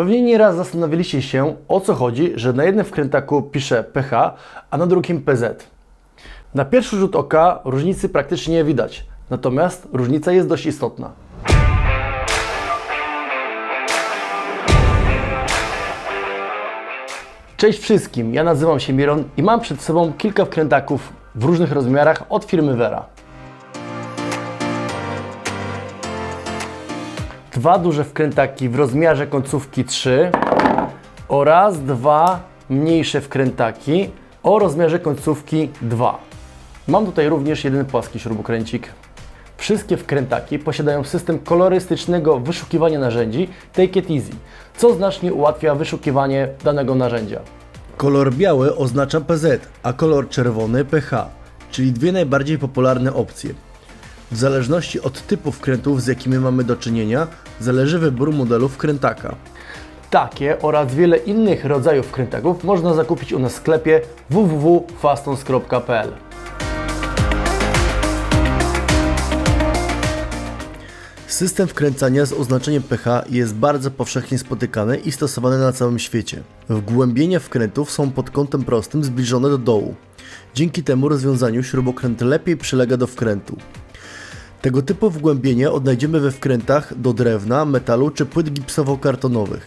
Pewnie nieraz zastanawialiście się, o co chodzi, że na jednym wkrętaku pisze pH, a na drugim PZ. Na pierwszy rzut oka różnicy praktycznie nie widać, natomiast różnica jest dość istotna. Cześć wszystkim, ja nazywam się Miron i mam przed sobą kilka wkrętaków w różnych rozmiarach od firmy Vera. Dwa duże wkrętaki w rozmiarze końcówki 3 oraz dwa mniejsze wkrętaki o rozmiarze końcówki 2. Mam tutaj również jeden płaski śrubokręcik. Wszystkie wkrętaki posiadają system kolorystycznego wyszukiwania narzędzi Take It Easy, co znacznie ułatwia wyszukiwanie danego narzędzia. Kolor biały oznacza PZ, a kolor czerwony pH, czyli dwie najbardziej popularne opcje. W zależności od typu wkrętów, z jakimi mamy do czynienia, zależy wybór modelu wkrętaka. Takie oraz wiele innych rodzajów wkrętaków można zakupić u nas w sklepie www.fastons.pl. System wkręcania z oznaczeniem pH jest bardzo powszechnie spotykany i stosowany na całym świecie. Wgłębienia wkrętów są pod kątem prostym zbliżone do dołu. Dzięki temu rozwiązaniu śrubokręt lepiej przylega do wkrętu. Tego typu wgłębienie odnajdziemy we wkrętach do drewna, metalu czy płyt gipsowo-kartonowych.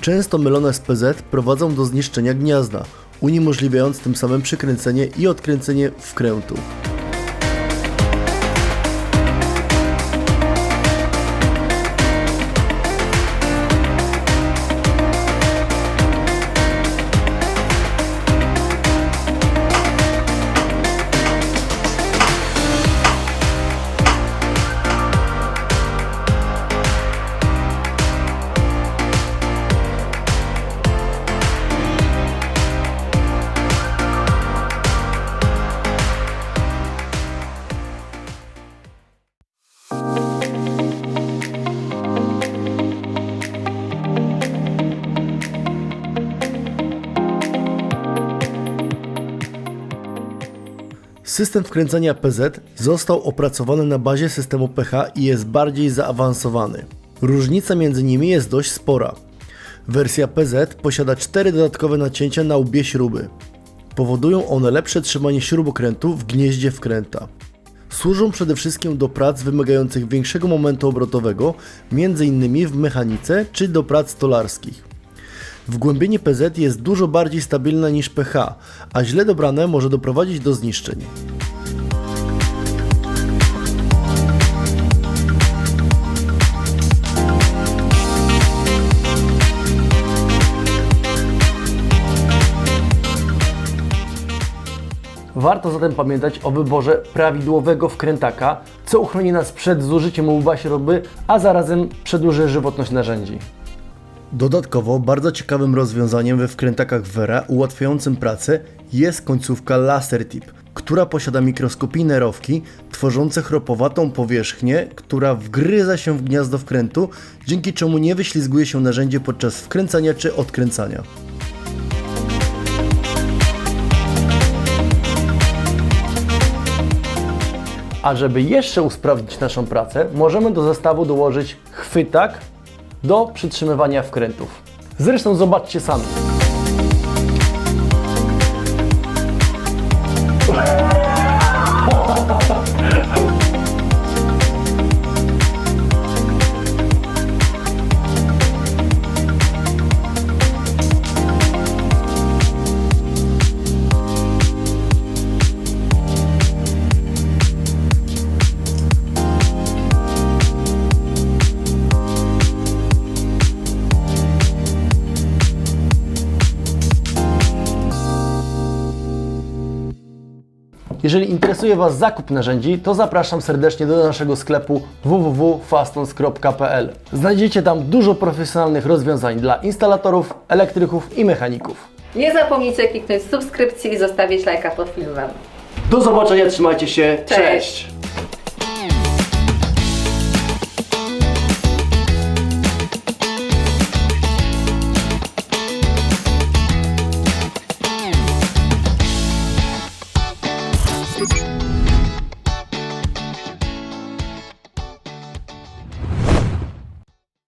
Często mylone z PZ prowadzą do zniszczenia gniazda, uniemożliwiając tym samym przykręcenie i odkręcenie wkrętu. System wkręcania PZ został opracowany na bazie systemu pH i jest bardziej zaawansowany. Różnica między nimi jest dość spora. Wersja PZ posiada cztery dodatkowe nacięcia na łbie śruby. Powodują one lepsze trzymanie śrubokrętu w gnieździe wkręta. Służą przede wszystkim do prac wymagających większego momentu obrotowego, m.in. w mechanice czy do prac stolarskich. Wgłębienie PZ jest dużo bardziej stabilne niż pH, a źle dobrane może doprowadzić do zniszczeń. Warto zatem pamiętać o wyborze prawidłowego wkrętaka, co uchroni nas przed zużyciem łba śruby, a zarazem przedłuży żywotność narzędzi. Dodatkowo bardzo ciekawym rozwiązaniem we wkrętakach Vera ułatwiającym pracę jest końcówka laser tip, która posiada mikroskopijne rowki tworzące chropowatą powierzchnię, która wgryza się w gniazdo wkrętu, dzięki czemu nie wyślizguje się narzędzie podczas wkręcania czy odkręcania. A żeby jeszcze usprawnić naszą pracę, możemy do zestawu dołożyć chwytak do przytrzymywania wkrętów. Zresztą zobaczcie sami. Jeżeli interesuje Was zakup narzędzi, to zapraszam serdecznie do naszego sklepu www.fastons.pl. Znajdziecie tam dużo profesjonalnych rozwiązań dla instalatorów, elektryków i mechaników. Nie zapomnijcie kliknąć subskrypcji i zostawić lajka pod filmem. Do zobaczenia, trzymajcie się, Cześć. cześć.